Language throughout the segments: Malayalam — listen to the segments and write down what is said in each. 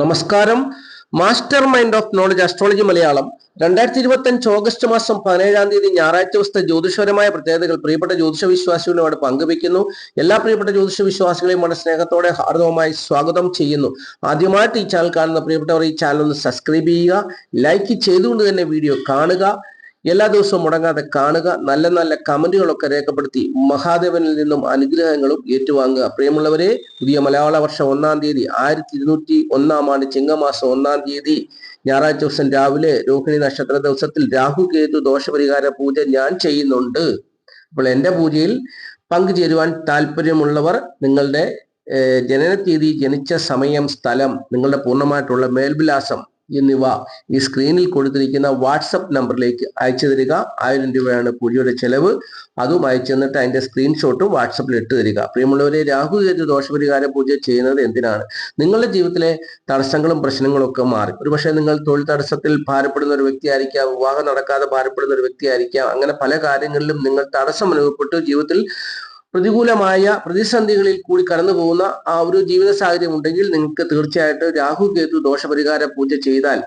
നമസ്കാരം. Master mind of knowledge astrology Malayalam. രണ്ടായിരത്തി ഇരുപത്തി അഞ്ച് ഓഗസ്റ്റ് മാസം പതിനേഴാം തീയതി ഞായറാഴ്ച ദിവസത്തെ ജ്യോതിഷപരമായ പ്രത്യേകതകൾ പ്രിയപ്പെട്ട ജ്യോതിഷ വിശ്വാസികളോട് പങ്കുവയ്ക്കുന്നു. എല്ലാ പ്രിയപ്പെട്ട ജ്യോതിഷ വിശ്വാസികളെയും വളരെ സ്നേഹത്തോടെ ഹാർദവമായി സ്വാഗതം ചെയ്യുന്നു. ആദ്യമായിട്ട് ഈ ചാനൽ കാണുന്ന പ്രിയപ്പെട്ടവർ ഈ ചാനൽ ഒന്ന് സബ്സ്ക്രൈബ് ചെയ്യുക ലൈക്ക് ചെയ്തുകൊണ്ട് തന്നെ വീഡിയോ കാണുക. എല്ലാ ദിവസവും മുടങ്ങാതെ കാണുക നല്ല നല്ല കമന്റുകളൊക്കെ രേഖപ്പെടുത്തി മഹാദേവനിൽ നിന്നും അനുഗ്രഹങ്ങളും ഏറ്റുവാങ്ങുക. പ്രിയമുള്ളവരെ പുതിയ മലയാള വർഷം ഒന്നാം തീയതി ആയിരത്തി ഇരുന്നൂറ്റി ഒന്നാം ആണ്ട് ചിങ്ങമാസം ഒന്നാം തീയതി ഞായറാഴ്ച ദിവസം രാവിലെ രോഹിണി നക്ഷത്ര ദിവസത്തിൽ രാഹു കേതു ദോഷപരിഹാര പൂജ ഞാൻ ചെയ്യുന്നുണ്ട്. അപ്പോൾ എന്റെ പൂജയിൽ പങ്കുചേരുവാൻ താല്പര്യമുള്ളവർ നിങ്ങളുടെ ജനന തീയതി ജനിച്ച സമയം സ്ഥലം നിങ്ങളുടെ പൂർണമായിട്ടുള്ള മേൽവിലാസം എന്നിവ ഈ സ്ക്രീനിൽ കൊടുത്തിരിക്കുന്ന വാട്സപ്പ് നമ്പറിലേക്ക് അയച്ചു തരിക. ആയിരം രൂപയാണ് പൂജയുടെ ചെലവ്. അതും അയച്ചു തന്നിട്ട് അതിന്റെ സ്ക്രീൻഷോട്ട് വാട്സപ്പിൽ ഇട്ട് തരിക. പ്രിയമുള്ളവരെ രാഹു കേതു ദോഷപരിഹാര പൂജ ചെയ്യുന്നത് എന്തിനാണ്? നിങ്ങളുടെ ജീവിതത്തിലെ തടസ്സങ്ങളും പ്രശ്നങ്ങളും ഒക്കെ മാറി. ഒരുപക്ഷെ നിങ്ങൾ തൊഴിൽ തടസ്സത്തിൽ ഭാരപ്പെടുന്ന ഒരു വ്യക്തിയായിരിക്കാം വിവാഹം നടക്കാതെ ഭാരപ്പെടുന്ന ഒരു വ്യക്തിയായിരിക്കാം അങ്ങനെ പല കാര്യങ്ങളിലും നിങ്ങൾ തടസ്സം അനുഭവപ്പെട്ടു. ജീവിതത്തിൽ പ്രതികൂലമായ പ്രതിസന്ധികളിൽ കൂടി കടന്നു പോകുന്ന ആ ഒരു ജീവിത സാഹചര്യം ഉണ്ടെങ്കിൽ നിങ്ങൾക്ക് തീർച്ചയായിട്ടും രാഹു കേതു ദോഷപരിഹാര പൂജ ചെയ്താൽ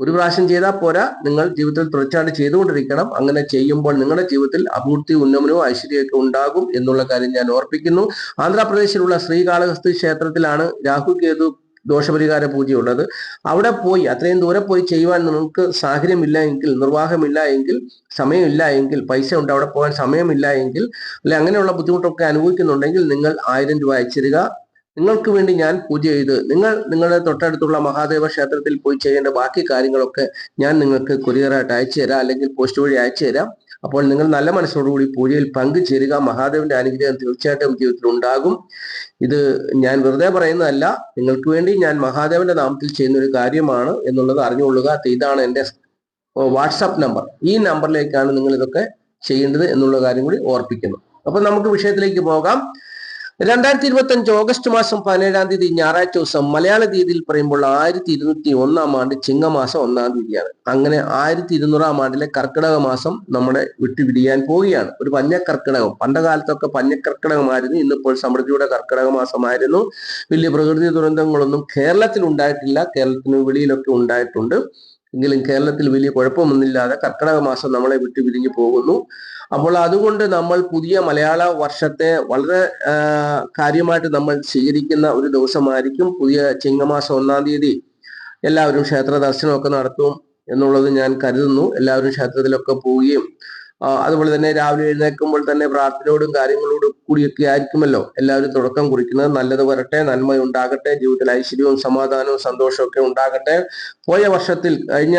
ഒരു പ്രാവശ്യം ചെയ്താൽ പോരാ. നിങ്ങൾ ജീവിതത്തിൽ തുടർച്ചയായിട്ട് ചെയ്തുകൊണ്ടിരിക്കണം. അങ്ങനെ ചെയ്യുമ്പോൾ നിങ്ങളുടെ ജീവിതത്തിൽ അഭിവൃദ്ധി ഉന്നമനവും ഐശ്വര്യമൊക്കെ ഉണ്ടാകും എന്നുള്ള കാര്യം ഞാൻ ഓർപ്പിക്കുന്നു. ആന്ധ്രാപ്രദേശിലുള്ള ശ്രീകാളഹസ്തി ക്ഷേത്രത്തിലാണ് രാഹു കേതു ദോഷപരിഹാര പൂജയുള്ളത് അവിടെ പോയി അത്രയും ദൂരെ പോയി ചെയ്യുവാൻ നിങ്ങൾക്ക് സാഹചര്യമില്ല എങ്കിൽ നിർവാഹമില്ല എങ്കിൽ സമയമില്ല എങ്കിൽ പൈസ ഉണ്ട് അവിടെ പോകാൻ സമയമില്ല എങ്കിൽ അല്ലെ അങ്ങനെയുള്ള ബുദ്ധിമുട്ടൊക്കെ അനുഭവിക്കുന്നുണ്ടെങ്കിൽ നിങ്ങൾ ആയിരം രൂപ അയച്ചിരുക നിങ്ങൾക്ക് വേണ്ടി ഞാൻ പൂജ ചെയ്ത് നിങ്ങൾ നിങ്ങളുടെ തൊട്ടടുത്തുള്ള മഹാദേവ ക്ഷേത്രത്തിൽ പോയി ചെയ്യേണ്ട ബാക്കി കാര്യങ്ങളൊക്കെ ഞാൻ നിങ്ങൾക്ക് കൊറിയറായിട്ട് അയച്ചു തരാം അല്ലെങ്കിൽ പോസ്റ്റ് വഴി അയച്ചു തരാം അപ്പോൾ നിങ്ങൾ നല്ല മനസ്സോടുകൂടി പൂജയിൽ പങ്കുചേരുക. മഹാദേവന്റെ അനുഗ്രഹം തീർച്ചയായിട്ടും ജീവിതത്തിൽ ഉണ്ടാകും. ഇത് ഞാൻ വെറുതെ പറയുന്നതല്ല. നിങ്ങൾക്ക് വേണ്ടി ഞാൻ മഹാദേവന്റെ നാമത്തിൽ ചെയ്യുന്ന ഒരു കാര്യമാണ് എന്നുള്ളത് അറിഞ്ഞുകൊള്ളുക. ഇതാണ് എന്റെ വാട്സാപ്പ് നമ്പർ. ഈ നമ്പറിലേക്കാണ് നിങ്ങൾ ഇതൊക്കെ ചെയ്യേണ്ടത് എന്നുള്ള കാര്യം കൂടി ഓർപ്പിക്കുന്നു. അപ്പൊ നമുക്ക് വിഷയത്തിലേക്ക് പോകാം. രണ്ടായിരത്തി ഇരുപത്തി അഞ്ച് ഓഗസ്റ്റ് മാസം പതിനേഴാം തീയതി ഞായറാഴ്ച ദിവസം മലയാള തീയതിയിൽ പറയുമ്പോൾ ആയിരത്തി ഇരുന്നൂറ്റി ഒന്നാം ആണ്ട് ചിങ്ങമാസം ഒന്നാം തീയതിയാണ്. അങ്ങനെ ആയിരത്തി ഇരുന്നൂറാം ആണ്ടിലെ കർക്കിടക മാസം നമ്മുടെ വിട്ടുപിരിയാൻ പോവുകയാണ്. ഒരു പഞ്ഞക്കർക്കിടകം പണ്ടകാലത്തൊക്കെ പഞ്ഞക്കർക്കിടകമായിരുന്നു ഇന്നിപ്പോൾ സമൃദ്ധിയുടെ കർക്കിടക മാസമായിരുന്നു. വലിയ പ്രകൃതി ദുരന്തങ്ങളൊന്നും കേരളത്തിൽ ഉണ്ടായിട്ടില്ല. കേരളത്തിന് വെളിയിലൊക്കെ ഉണ്ടായിട്ടുണ്ട്. എങ്കിലും കേരളത്തിൽ വലിയ കുഴപ്പമൊന്നുമില്ലാതെ കർക്കിടക മാസം നമ്മളെ വിട്ടു പിരിഞ്ഞു പോകുന്നു. അപ്പോൾ അതുകൊണ്ട് നമ്മൾ പുതിയ മലയാള വർഷത്തെ വളരെ കാര്യമായിട്ട് നമ്മൾ സ്വീകരിക്കുന്ന ഒരു ദിവസമായിരിക്കും. പുതിയ ചിങ്ങമാസം ഒന്നാം തീയതി എല്ലാവരും ക്ഷേത്ര ദർശനമൊക്കെ നടത്തും എന്നുള്ളത് ഞാൻ കരുതുന്നു. എല്ലാവരും ക്ഷേത്രത്തിലൊക്കെ പോവുകയും അതുപോലെ തന്നെ രാവിലെ എഴുന്നേൽക്കുമ്പോൾ തന്നെ പ്രാർത്ഥനയോടും കാര്യങ്ങളോടും കൂടിയൊക്കെ ആയിരിക്കുമല്ലോ. എല്ലാവരും തുടക്കം കുറിക്കുന്നത് നല്ലത് വരട്ടെ നന്മ ഉണ്ടാകട്ടെ ജീവിതത്തിൽ ഐശ്വര്യവും സമാധാനവും സന്തോഷവും ഒക്കെ ഉണ്ടാകട്ടെ. പോയ വർഷത്തിൽ കഴിഞ്ഞ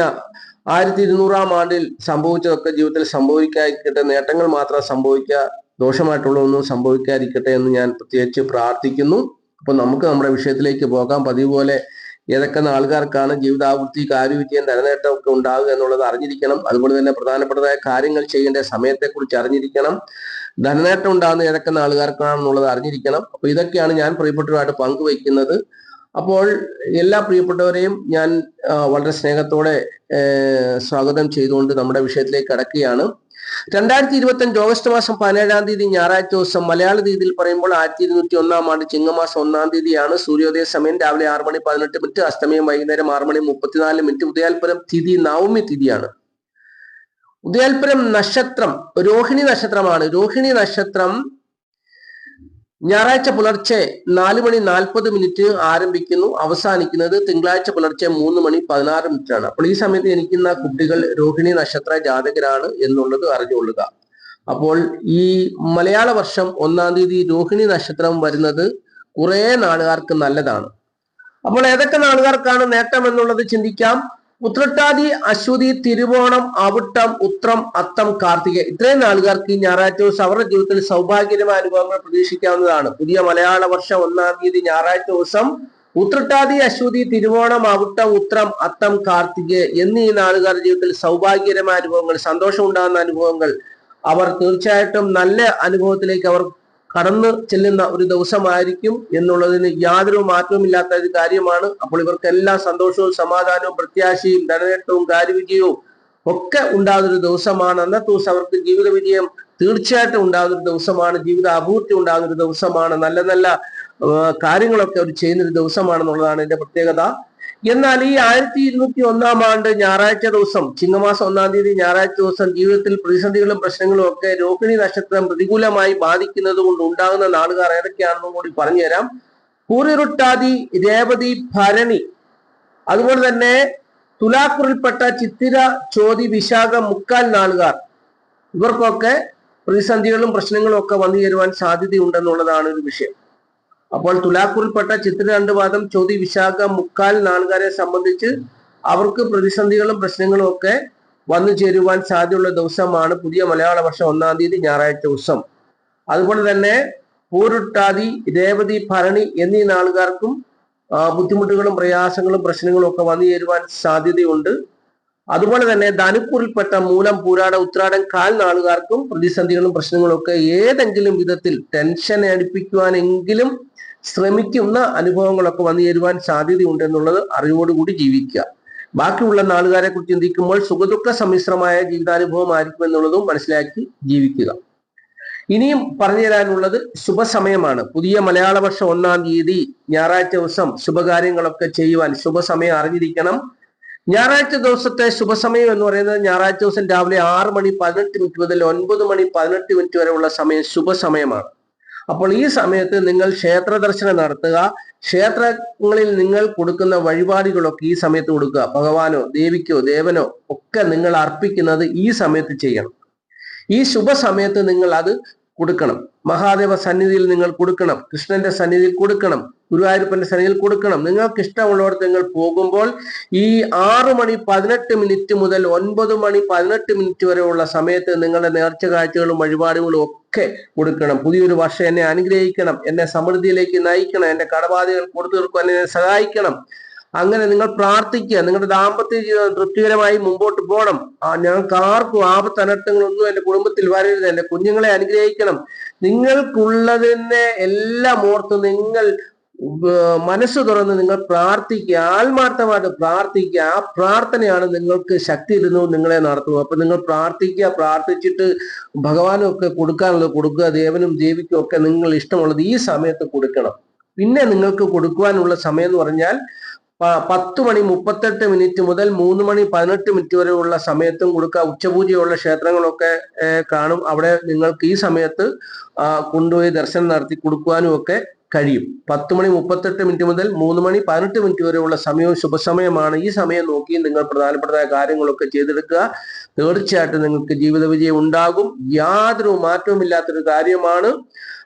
ആയിരത്തി ഇരുന്നൂറാം ആണ്ടിൽ സംഭവിച്ചതൊക്കെ ജീവിതത്തിൽ സംഭവിക്കാതിരിക്കട്ടെ നേട്ടങ്ങൾ മാത്രം സംഭവിക്കുക ദോഷമായിട്ടുള്ളതൊന്നും സംഭവിക്കാതിരിക്കട്ടെ എന്ന് ഞാൻ പ്രത്യേകിച്ച് പ്രാർത്ഥിക്കുന്നു. അപ്പൊ നമുക്ക് നമ്മുടെ വിഷയത്തിലേക്ക് പോകാം. പതിവ് പോലെ ഏതൊക്കെ ആൾക്കാർക്കാണ് ജീവിതാവൃത്തി കാര്യവിജയം ധനനേട്ടം ഒക്കെ ഉണ്ടാകുക എന്നുള്ളത് അറിഞ്ഞിരിക്കണം. അതുപോലെ തന്നെ പ്രധാനപ്പെട്ടതായ കാര്യങ്ങൾ ചെയ്യേണ്ട സമയത്തെക്കുറിച്ച് അറിഞ്ഞിരിക്കണം. ധനനേട്ടം ഉണ്ടാകുന്ന ഏതൊക്കെ ആൾക്കാർക്കാണെന്നുള്ളത് അറിഞ്ഞിരിക്കണം. അപ്പൊ ഇതൊക്കെയാണ് ഞാൻ പ്രിയപ്പെട്ടവരുമായിട്ട് പങ്കുവയ്ക്കുന്നത്. അപ്പോൾ എല്ലാ പ്രിയപ്പെട്ടവരെയും ഞാൻ വളരെ സ്നേഹത്തോടെ സ്വാഗതം ചെയ്തുകൊണ്ട് നമ്മുടെ വിഷയത്തിലേക്ക് കടക്കുകയാണ്. രണ്ടായിരത്തി ഇരുപത്തി അഞ്ച് ഓഗസ്റ്റ് മാസം പതിനേഴാം തീയതി ഞായറാഴ്ച ദിവസം മലയാള തീയതിയിൽ പറയുമ്പോൾ ആയിരത്തി ഇരുന്നൂറ്റി ഒന്നാം ആണ്ട് ചിങ്ങമാസം ഒന്നാം തീയതിയാണ് സൂര്യോദയ സമയം. രാവിലെ ആറ് മണി പതിനെട്ട് മിനിറ്റ് അസ്തമയം വൈകുന്നേരം ആറ് മണി മുപ്പത്തിനാല് മിനിറ്റ്. ഉദയാൽപരം തിഥി നവമി തിഥിയാണ്. ഉദയാൽപരം നക്ഷത്രം രോഹിണി നക്ഷത്രമാണ്. രോഹിണി നക്ഷത്രം ഞായറാഴ്ച പുലർച്ചെ നാല് മണി നാൽപ്പത് മിനിറ്റ് ആരംഭിക്കുന്നു. അവസാനിക്കുന്നത് തിങ്കളാഴ്ച പുലർച്ചെ മൂന്ന് മണി പതിനാറ് മിനിറ്റാണ്. അപ്പോൾ ഈ സമയത്ത് ജനിക്കുന്ന കുട്ടികൾ രോഹിണി നക്ഷത്ര ജാതകരാണ് എന്നുള്ളത് അറിഞ്ഞുകൊള്ളുക. അപ്പോൾ ഈ മലയാള വർഷം ഒന്നാം തീയതി രോഹിണി നക്ഷത്രം വരുന്നത് കുറേ നാളുകാർക്ക് നല്ലതാണ്. അപ്പോൾ ഏതൊക്കെ നാളുകാർക്കാണ് നേട്ടം എന്നുള്ളത് ചിന്തിക്കാം. ഉത്രട്ടാതി അശ്വതി തിരുവോണം അവിട്ടം ഉത്രം അത്തം കാർത്തിക. ഇത്രയും നാളുകാർക്ക് ഈ ഞായറാഴ്ച ദിവസം അവരുടെ ജീവിതത്തിൽ സൗഭാഗ്യമായ അനുഭവങ്ങൾ പ്രതീക്ഷിക്കാവുന്നതാണ്. പുതിയ മലയാള വർഷം ഒന്നാം തീയതി ഞായറാഴ്ച ദിവസം ഉത്രട്ടാതി അശ്വതി തിരുവോണം അവിട്ടം ഉത്രം അത്തം കാർത്തിക എന്നീ നാളുകാരുടെ ജീവിതത്തിൽ സൗഭാഗ്യകരമായ അനുഭവങ്ങൾ സന്തോഷം ഉണ്ടാകുന്ന അനുഭവങ്ങൾ അവർ തീർച്ചയായിട്ടും നല്ല അനുഭവത്തിലേക്ക് അവർ കടന്നു ചെല്ലുന്ന ഒരു ദിവസമായിരിക്കും എന്നുള്ളതിന് യാതൊരു മാറ്റവുമില്ലാത്ത ഒരു കാര്യമാണ്. അപ്പോൾ ഇവർക്ക് എല്ലാ സന്തോഷവും സമാധാനവും പ്രത്യാശയും ധനനേട്ടവും കാര്യവിജയവും ഒക്കെ ഉണ്ടാകുന്ന ഒരു ദിവസമാണ്. അന്നത്തെ ദിവസം അവർക്ക് ജീവിത വിജയം തീർച്ചയായിട്ടും ഉണ്ടാകുന്ന ഒരു ദിവസമാണ്. ജീവിത അഭൂർത്തി ഉണ്ടാകുന്ന ഒരു ദിവസമാണ്. നല്ല നല്ല കാര്യങ്ങളൊക്കെ അവർ ചെയ്യുന്ന ഒരു ദിവസമാണെന്നുള്ളതാണ് എന്റെ പ്രത്യേകത. എന്നാൽ ഈ ആയിരത്തി ഇരുന്നൂറ്റി ഒന്നാം ആണ്ട് ഞായറാഴ്ച ദിവസം ചിങ്ങമാസം ഒന്നാം തീയതി ഞായറാഴ്ച ദിവസം ജീവിതത്തിൽ പ്രതിസന്ധികളും പ്രശ്നങ്ങളും ഒക്കെ രോഹിണി നക്ഷത്രം പ്രതികൂലമായി ബാധിക്കുന്നത് കൊണ്ട് ഉണ്ടാകുന്ന നാളുകാർ ഏതൊക്കെയാണെന്നും കൂടി പറഞ്ഞുതരാം. കൂറിറുട്ടാതി രേവതി ഭരണി. അതുപോലെ തന്നെ തുലാക്കുറിൽപ്പെട്ട ചിത്തിര ചോതി വിശാഖ മുക്കാൽ നാളുകാർ ഇവർക്കൊക്കെ പ്രതിസന്ധികളും പ്രശ്നങ്ങളും ഒക്കെ വന്നു ചേരുവാൻ സാധ്യതയുണ്ടെന്നുള്ളതാണ് ഒരു വിഷയം. അപ്പോൾ തുലാക്കൂറിൽപ്പെട്ട ചിത്ര രണ്ട് വാദം ചോതി വിശാഖ മുക്കാൽ നാളുകാരെ സംബന്ധിച്ച് അവർക്ക് പ്രതിസന്ധികളും പ്രശ്നങ്ങളും ഒക്കെ വന്നു ചേരുവാൻ സാധ്യതയുള്ള ദിവസമാണ് പുതിയ മലയാള വർഷം ഒന്നാം തീയതി ഞായറാഴ്ച ദിവസം അതുപോലെ തന്നെ പൂരുട്ടാതി രേവതി ഭരണി എന്നീ നാളുകാർക്കും ബുദ്ധിമുട്ടുകളും പ്രയാസങ്ങളും പ്രശ്നങ്ങളും ഒക്കെ വന്നു ചേരുവാൻ സാധ്യതയുണ്ട്. അതുപോലെ തന്നെ ധനുക്കൂറിൽപ്പെട്ട മൂലം പൂരാട ഉത്രാടൻ കാൽ നാളുകാർക്കും പ്രതിസന്ധികളും പ്രശ്നങ്ങളും ഒക്കെ ഏതെങ്കിലും വിധത്തിൽ ടെൻഷൻ അടിപ്പിക്കുവാനെങ്കിലും ശ്രമിക്കുന്ന അനുഭവങ്ങളൊക്കെ വന്നു ചേരുവാൻ സാധ്യതയുണ്ട് എന്നുള്ളത് അറിവോടുകൂടി ജീവിക്കുക. ബാക്കിയുള്ള നാളുകാരെ കുറിച്ച് ചിന്തിക്കുമ്പോൾ സുഖദുഃഖ സമ്മിശ്രമായ ജീവിതാനുഭവം ആയിരിക്കും എന്നുള്ളതും മനസ്സിലാക്കി ജീവിക്കുക. ഇനിയും പറഞ്ഞു തരാനുള്ളത് ശുഭസമയമാണ്. പുതിയ മലയാള വർഷം ഒന്നാം തീയതി ഞായറാഴ്ച ദിവസം ശുഭകാര്യങ്ങളൊക്കെ ചെയ്യുവാൻ ശുഭസമയം അറിഞ്ഞിരിക്കണം. ഞായറാഴ്ച ദിവസത്തെ ശുഭസമയം എന്ന് പറയുന്നത് ഞായറാഴ്ച ദിവസം രാവിലെ ആറ് മണി പതിനെട്ട് മിനിറ്റ് മുതൽ ഒൻപത് മണി പതിനെട്ട് മിനിറ്റ് വരെയുള്ള സമയം ശുഭസമയമാണ്. അപ്പോൾ ഈ സമയത്ത് നിങ്ങൾ ക്ഷേത്ര ദർശനം നടത്തുക. ക്ഷേത്രങ്ങളിൽ നിങ്ങൾ കൊടുക്കുന്ന വഴിപാടുകളൊക്കെ ഈ സമയത്ത് കൊടുക്കുക. ഭഗവാനോ ദേവിക്കോ ദേവനോ ഒക്കെ നിങ്ങൾ അർപ്പിക്കുന്നത് ഈ സമയത്ത് ചെയ്യണം. ഈ ശുഭ സമയത്ത് നിങ്ങൾ അത് കൊടുക്കണം. മഹാദേവ സന്നിധിയിൽ നിങ്ങൾ കൊടുക്കണം. കൃഷ്ണന്റെ സന്നിധിയിൽ കൊടുക്കണം. ഗുരുവായൂരപ്പന്റെ സന്നിധിയിൽ കൊടുക്കണം. നിങ്ങൾക്ക് ഇഷ്ടമുള്ളവർക്ക് നിങ്ങൾ പോകുമ്പോൾ ഈ ആറ് മണി പതിനെട്ട് മിനിറ്റ് മുതൽ ഒൻപത് മണി പതിനെട്ട് മിനിറ്റ് വരെയുള്ള സമയത്ത് നിങ്ങളുടെ നേർച്ച കാഴ്ചകളും വഴിപാടുകളും ഒക്കെ കൊടുക്കണം. പുതിയൊരു വർഷം എന്നെ അനുഗ്രഹിക്കണം. എന്നെ സമൃദ്ധിയിലേക്ക് നയിക്കണം. എന്റെ കടബാധകൾ കൊടുത്തു തീർക്കുവാൻ എന്നെ സഹായിക്കണം. അങ്ങനെ നിങ്ങൾ പ്രാർത്ഥിക്കുക. നിങ്ങളുടെ ദാമ്പത്യ ജീവിതം തൃപ്തികരമായി മുമ്പോട്ട് പോകണം. ആ ഞങ്ങൾക്ക് ആർക്കും ആപത്തനട്ടങ്ങളൊന്നും എന്റെ കുടുംബത്തിൽ വരരുത്. എന്റെ കുഞ്ഞുങ്ങളെ അനുഗ്രഹിക്കണം. നിങ്ങൾക്കുള്ളതിനെ എല്ലാം ഓർത്ത് നിങ്ങൾ മനസ്സ് തുറന്ന് നിങ്ങൾ പ്രാർത്ഥിക്കുക. ആത്മാർത്ഥമായിട്ട് പ്രാർത്ഥിക്കുക. ആ പ്രാർത്ഥനയാണ് നിങ്ങൾക്ക് ശക്തി ഇരുന്നു നിങ്ങളെ നടത്തുന്നത്. അപ്പൊ നിങ്ങൾ പ്രാർത്ഥിക്കുക പ്രാർത്ഥിച്ചിട്ട് ഭഗവാനും ഒക്കെ കൊടുക്കാനുള്ളത് കൊടുക്കുക. ദേവനും ദേവിക്കും ഒക്കെ നിങ്ങൾ ഇഷ്ടമുള്ളത് ഈ സമയത്ത് കൊടുക്കണം. പിന്നെ നിങ്ങൾക്ക് കൊടുക്കുവാനുള്ള സമയം എന്ന് പറഞ്ഞാൽ പത്ത് മണി മുപ്പത്തെട്ട് മിനിറ്റ് മുതൽ മൂന്ന് മണി പതിനെട്ട് മിനിറ്റ് വരെയുള്ള സമയത്തും കൊടുക്കുക. ഉച്ചപൂജയുള്ള ക്ഷേത്രങ്ങളൊക്കെ കാണും. അവിടെ നിങ്ങൾക്ക് ഈ സമയത്ത് കൊണ്ടുപോയി ദർശനം നടത്തി കൊടുക്കുവാനും ഒക്കെ കഴിയും. പത്ത് മണി മുപ്പത്തെട്ട് മിനിറ്റ് മുതൽ മൂന്ന് മണി പതിനെട്ട് മിനിറ്റ് വരെയുള്ള സമയവും ശുഭസമയമാണ്. ഈ സമയം നോക്കി നിങ്ങൾ പ്രധാനപ്പെട്ട കാര്യങ്ങളൊക്കെ ചെയ്തെടുക്കുക. തീർച്ചയായിട്ടും നിങ്ങൾക്ക് ജീവിത വിജയം ഉണ്ടാകും. യാതൊരു മാറ്റവുമില്ലാത്തൊരു കാര്യമാണ്.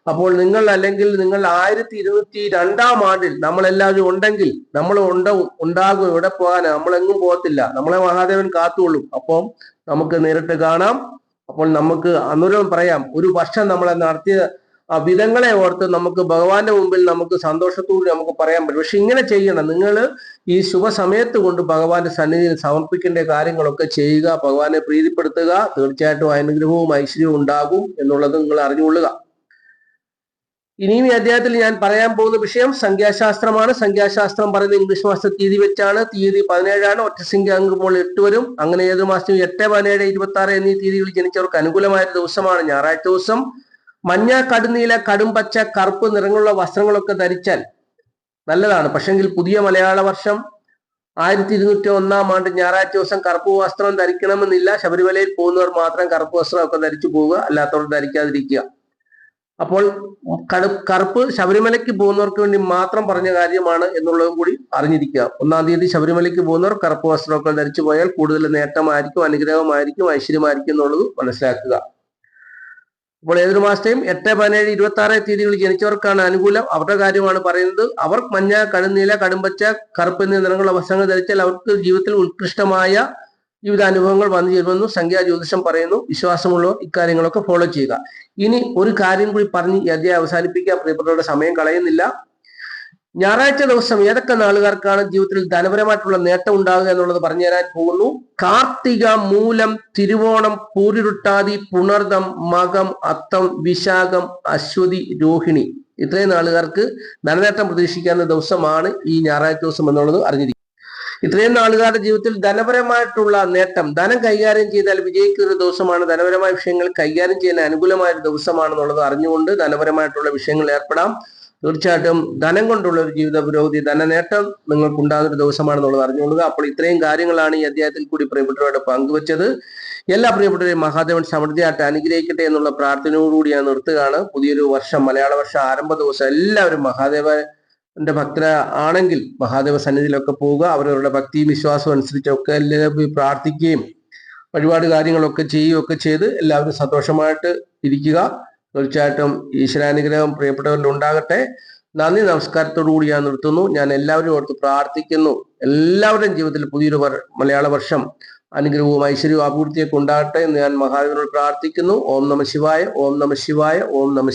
അപ്പോൾ നിങ്ങൾ അല്ലെങ്കിൽ നിങ്ങൾ ആയിരത്തി ഇരുന്നൂറ്റി രണ്ടാം ആണ്ടിൽ നമ്മളെല്ലാവരും ഉണ്ടെങ്കിൽ നമ്മൾ ഉണ്ട ഉണ്ടാകും ഇവിടെ പോകാൻ? നമ്മളെങ്ങും പോകത്തില്ല. നമ്മളെ മഹാദേവൻ കാത്തുകൊള്ളും. അപ്പം നമുക്ക് നേരിട്ട് കാണാം. അപ്പോൾ നമുക്ക് അന്നൂരം പറയാം. ഒരു വർഷം നമ്മളെ നടത്തിയ ആ വിധങ്ങളെ ഓർത്ത് നമുക്ക് ഭഗവാന്റെ മുമ്പിൽ നമുക്ക് സന്തോഷത്തോടെ നമുക്ക് പറയാൻ പറ്റും. പക്ഷെ ഇങ്ങനെ ചെയ്യണം. നിങ്ങൾ ഈ ശുഭസമയത്ത് കൊണ്ട് ഭഗവാന്റെ സന്നിധിയിൽ സമർപ്പിക്കേണ്ട കാര്യങ്ങളൊക്കെ ചെയ്യുക ഭഗവാനെ പ്രീതിപ്പെടുത്തുക തീർച്ചയായിട്ടും അനുഗ്രഹവും ഐശ്വര്യവും ഉണ്ടാകും എന്നുള്ളത് നിങ്ങൾ അറിഞ്ഞുകൊള്ളുക. ഇനിയും ഈ അധ്യായത്തിൽ ഞാൻ പറയാൻ പോകുന്ന വിഷയം സംഖ്യാശാസ്ത്രമാണ്. സംഖ്യാശാസ്ത്രം പറയുന്നത് ഇംഗ്ലീഷ് മാസത്തെ തീയതി വെച്ചാണ്. തീയതി പതിനേഴാണ്. ഒറ്റ സംഖ്യ അങ്കുമ്പോൾ എട്ട് വരും. അങ്ങനെ ഏത് മാസത്തെയും എട്ട് പതിനേഴ് ഇരുപത്തി ആറ് എന്നീ തീയതികളിൽ ജനിച്ചവർക്ക് അനുകൂലമായ ദിവസമാണ് ഞായറാഴ്ച ദിവസം. മഞ്ഞ കടുനീല കടും പച്ച കറുപ്പ് നിറങ്ങളുള്ള വസ്ത്രങ്ങളൊക്കെ ധരിച്ചാൽ നല്ലതാണ്. പക്ഷെങ്കിൽ പുതിയ മലയാള വർഷം ആയിരത്തി ഇരുന്നൂറ്റി ഒന്നാം ആണ്ട് ഞായറാഴ്ച ദിവസം കറുപ്പ് വസ്ത്രം ധരിക്കണമെന്നില്ല. ശബരിമലയിൽ പോകുന്നവർ മാത്രം കറുപ്പ് വസ്ത്രമൊക്കെ ധരിച്ചു പോവുക. അല്ലാത്തവർ ധരിക്കാതിരിക്കുക. അപ്പോൾ കടു കറുപ്പ് ശബരിമലയ്ക്ക് പോകുന്നവർക്ക് വേണ്ടി മാത്രം പറഞ്ഞ കാര്യമാണ് എന്നുള്ളതും കൂടി അറിഞ്ഞിരിക്കുക. ഒന്നാം തീയതി ശബരിമലയ്ക്ക് പോകുന്നവർ കറുപ്പ് വസ്ത്രമൊക്കെ ധരിച്ചു പോയാൽ കൂടുതൽ നേട്ടമായിരിക്കും അനുഗ്രഹമായിരിക്കും ഐശ്വര്യമായിരിക്കും എന്നുള്ളത് മനസ്സിലാക്കുക. അപ്പോൾ ഏതൊരു മാസത്തെയും എട്ട് പതിനേഴ് ഇരുപത്തി ആറ് തീയതികളിൽ ജനിച്ചവർക്കാണ് അനുകൂലം. അവരുടെ കാര്യമാണ് പറയുന്നത്. അവർ മഞ്ഞ കടുന്നീല കടുംപച്ച കറുപ്പ് എന്നീ നിറങ്ങളുള്ള വസ്ത്രങ്ങൾ ധരിച്ചാൽ അവർക്ക് ജീവിതത്തിൽ ഉത്കൃഷ്ടമായ ജീവിതാനുഭവങ്ങൾ വന്നു ചേരുമെന്ന് സംഖ്യാ ജ്യോതിഷം പറയുന്നു. വിശ്വാസമുള്ളവർ ഇക്കാര്യങ്ങളൊക്കെ ഫോളോ ചെയ്യുക. ഇനി ഒരു കാര്യം കൂടി പറഞ്ഞ് അതേ അവസാനിപ്പിക്കാൻ പ്രിയപ്പെട്ടവരുടെ സമയം കളയുന്നില്ല. ഞായറാഴ്ച ദിവസം ഏതൊക്കെ നാളുകാർക്കാണ് ജീവിതത്തിൽ ധനപരമായിട്ടുള്ള നേട്ടം ഉണ്ടാകുക എന്നുള്ളത് പറഞ്ഞു തരാൻ പോകുന്നു. കാർത്തിക മൂലം തിരുവോണം പൂരിരുട്ടാതി പുണർദം മകം അത്തം വിശാഖം അശ്വതി രോഹിണി. ഇത്രയും നാളുകാർക്ക് ധനനേട്ടം പ്രതീക്ഷിക്കാവുന്ന ദിവസമാണ് ഈ ഞായറാഴ്ച ദിവസം എന്നുള്ളത് അറിഞ്ഞിരിക്കും ഇത്രയും നാളുകാരുടെ ജീവിതത്തിൽ ധനപരമായിട്ടുള്ള നേട്ടം ധനം കൈകാര്യം ചെയ്താൽ വിജയിക്കുന്ന ഒരു ദിവസമാണ്. ധനപരമായ വിഷയങ്ങൾ കൈകാര്യം ചെയ്യാൻ അനുകൂലമായ ഒരു ദിവസമാണെന്നുള്ളത് അറിഞ്ഞുകൊണ്ട് ധനപരമായിട്ടുള്ള വിഷയങ്ങളിൽ ഏർപ്പെടാം. തീർച്ചയായിട്ടും ധനം കൊണ്ടുള്ള ഒരു ജീവിത പുരോഗതി ധന നേട്ടം നിങ്ങൾക്ക് ഉണ്ടാകുന്ന ഒരു ദിവസമാണെന്നുള്ളത് അറിഞ്ഞുകൊള്ളുക. അപ്പോൾ ഇത്രയും കാര്യങ്ങളാണ് ഈ അധ്യായത്തിൽ കൂടി പ്രിയപ്പെട്ടവരോട് പങ്കുവച്ചത്. എല്ലാ പ്രിയപ്പെട്ടവരെയും മഹാദേവൻ സമൃദ്ധിയായിട്ട് അനുഗ്രഹിക്കട്ടെ എന്നുള്ള പ്രാർത്ഥനയോടുകൂടി ഞാൻ നിർത്തുകയാണ്. പുതിയൊരു വർഷം മലയാള വർഷം ആരംഭ ദിവസം. എല്ലാവരും മഹാദേവന്റെ ഭക്തര ആണെങ്കിൽ മഹാദേവ സന്നിധിയിലൊക്കെ പോവുക. അവരവരുടെ ഭക്തിയും വിശ്വാസവും അനുസരിച്ചൊക്കെ പ്രാർത്ഥിക്കുകയും വഴിപാട് കാര്യങ്ങളൊക്കെ ചെയ്യുകയൊക്കെ ചെയ്ത് എല്ലാവരും സന്തോഷമായിട്ട് ഇരിക്കുക. തീർച്ചയായിട്ടും ഈശ്വരാനുഗ്രഹം പ്രിയപ്പെട്ടവരിൽ ഉണ്ടാകട്ടെ. നന്ദി നമസ്കാരത്തോടു കൂടി ഞാൻ നിർത്തുന്നു. ഞാൻ എല്ലാവരും ഓർത്ത് പ്രാർത്ഥിക്കുന്നു. എല്ലാവരുടെയും ജീവിതത്തിൽ പുതിയൊരു മലയാള വർഷം അനുഗ്രഹവും ഐശ്വര്യവും അഭിവൃദ്ധിയൊക്കെ ഉണ്ടാകട്ടെ എന്ന് ഞാൻ മഹാദേവനോട് പ്രാർത്ഥിക്കുന്നു. ഓം നമ ശിവായ ഓം നമ ശിവായ ഓം നമ